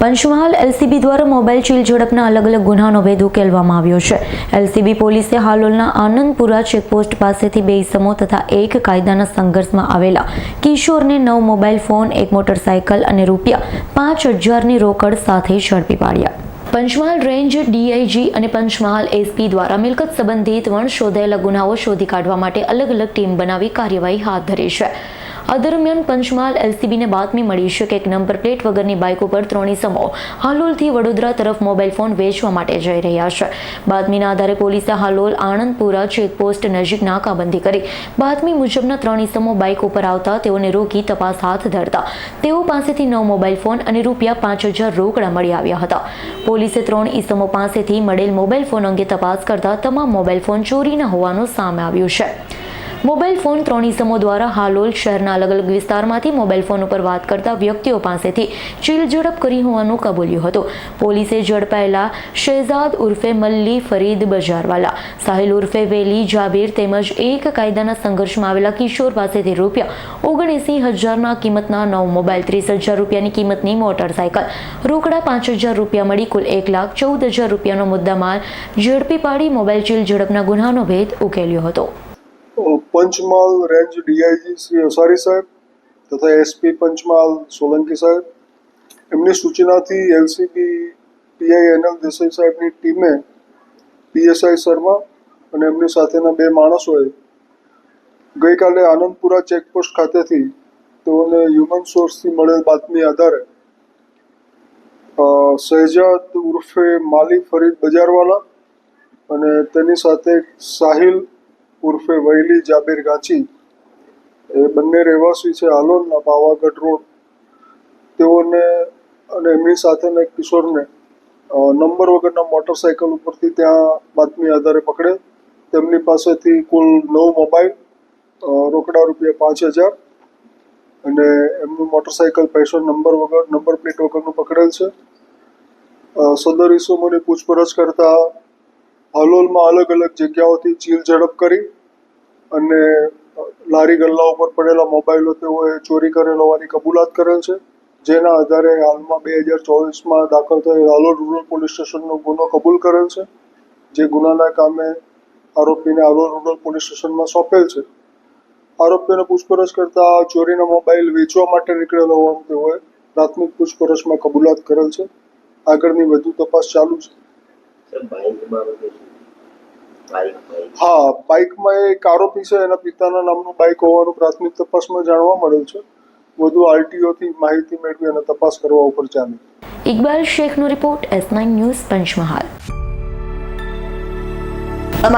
Panchmahal LCB દ્વારા mobile ચીલ ઝડપના અલગ અલગ ગુનાનો ભેદ ઉકેલવામાં આવ્યો છે. એલસીબી પોલીસે હાલોલના આનંદપુરા ચેકપોસ્ટ પાસેથી બે ઇસમો તથા એક કાયદાના સંઘર્ષમાં આવેલા કિશોરને નવ મોબાઈલ ફોન, એક મોટરસાયકલ અને રૂપિયા પાંચ હજારની રોકડ સાથે ઝડપી પાડ્યા. પંચમહાલ રેન્જ ડીઆઈજી અને પંચમહાલ એસપી દ્વારા મિલકત સંબંધિત વણ શોધાયેલા ગુનાઓ શોધી કાઢવા માટે અલગ અલગ ટીમ બનાવી કાર્યવાહી હાથ ધરી છે. આ દરમિયાન પંચમહાલ એલસીબીને બાતમી મળી છે કે એક નંબર પ્લેટ વગરની બાઇક ઉપર ત્રણ સમો હાલોલથી વડોદરા તરફ મોબાઈલ ફોન વેચવા માટે જઈ રહ્યા છે. બાતમીના આધારે પોલીસે હાલોલ, આણંદપુરા, ચેકપોસ્ટ નજીક નાકાબંધી કરી. બાતમી મુજબના ત્રણ ઇસમો બાઇક ઉપર આવતા તેઓને રોકી તપાસ હાથ ધરતા. તેઓ પાસેથી નવ મોબાઈલ ફોન અને રૂપિયા પાંચ હજાર રોકડા મળી આવ્યા હતા. પોલીસે ત્રણ ઇસમો પાસેથી મળેલ મોબાઈલ ફોન અંગે તપાસ કરતા તમામ મોબાઈલ ફોન ચોરીના હોવાનું સામે આવ્યું છે. મોબાઈલ ફોન ત્રણ ઇસમો દ્વારા હાલોલ શહેરના અલગ અલગ વિસ્તારમાંથી મોબાઈલ ફોન ઉપર વાત કરતા વ્યક્તિઓ પાસેથી ચીલ ઝડપ કરી હોવાનું કબૂલ્યું હતું. પોલીસે ઝડપાયેલા શહેજાદ ઉર્ફે મલ્લી ફરીદ બજારવાલા, સાહિલ ઉર્ફે વેલી જાબીર તેમજ એક કાયદાના સંઘર્ષમાં આવેલા કિશોર પાસેથી રૂપિયા ઓગણએંસી હજારના કિંમતના નવ મોબાઈલ, ત્રીસ હજાર રૂપિયાની કિંમતની મોટરસાયકલ, રોકડા પાંચ હજાર રૂપિયા મળી કુલ એક લાખ ચૌદ હજાર રૂપિયાનો મુદ્દામાલ ઝડપી પાડી મોબાઈલ ચીલ ઝડપના ગુનાનો ભેદ ઉકેલ્યો હતો. પંચમહાલ, રેન્જ ડીઆઈજી શ્રી અસારી સાહેબ તથા એસપી પંચમહાલ, સોલંકી સાહેબ. એમની સૂચનાથી એલસીબી પીઆઈ એનએલ દેસાઈ સાહેબની ટીમે પીએસઆઈ શર્મા અને એમની સાથેના બે માણસોએ ગઈકાલે આનંદપુરા ચેકપોસ્ટ ખાતેથી તેઓને હ્યુમન સોર્સથી મળેલ બાતમી આધારે શહેજાદ ઉર્ફે માલી ફરીદ બજારવાલા અને તેની સાથે સાહિલ ઉર્ફે વૈલી જાબીર ગાંચી. એ બંને રહેવાસી છે હાલોલના પાવાગઢ રોડ. તેઓને અને એમની સાથેના એક કિશોરને નંબર વગરના મોટરસાયકલ ઉપરથી ત્યાં બાતમી આધારે પકડે. તેમની પાસેથી કુલ નવ મોબાઈલ રોકડા રૂપિયા પાંચ હજાર અને એમનું મોટરસાયકલ પૈસો નંબર વગર, નંબર પ્લેટ વગરનું પકડેલ છે. સદર ઇસમોની પૂછપરછ કરતા હાલોલમાં અલગ અલગ જગ્યાઓથી ચીલ ઝડપ કરી અને લારી ગલ્લા ઉપર પડેલા મોબાઈલો તેઓએ ચોરી કરેલ હોવાની કબૂલાત કરેલ છે. જેના આધારે હાલમાં બે હજાર ચોવીસમાં દાખલ થયેલ હાલોલ રૂરલ પોલીસ સ્ટેશનનો ગુનો કબૂલ કરેલ છે. જે ગુનાના કામે આરોપીને હાલોલ રૂરલ પોલીસ સ્ટેશનમાં સોંપેલ છે. આરોપીઓને પૂછપરછ કરતા ચોરીનો મોબાઈલ વેચવા માટે નીકળેલો હોવાનું તેઓએ પ્રાથમિક પૂછપરછમાં કબૂલાત કરેલ છે. આગળની વધુ તપાસ ચાલુ છે સર બાઇક બાબતે શું બાઇક બાઇક હા બાઇકમાં એક આરોપી છે એના પિતાના નામનું બાઇક હોવાનું પ્રાથમિક તપાસમાં જાણવા મળેલ છે. વધુ આરટીઓથી માહિતી મેળવી અને તપાસ કરવા ઉપર ચાલે. Iqbal શેખનો report S nine news Panchmahal.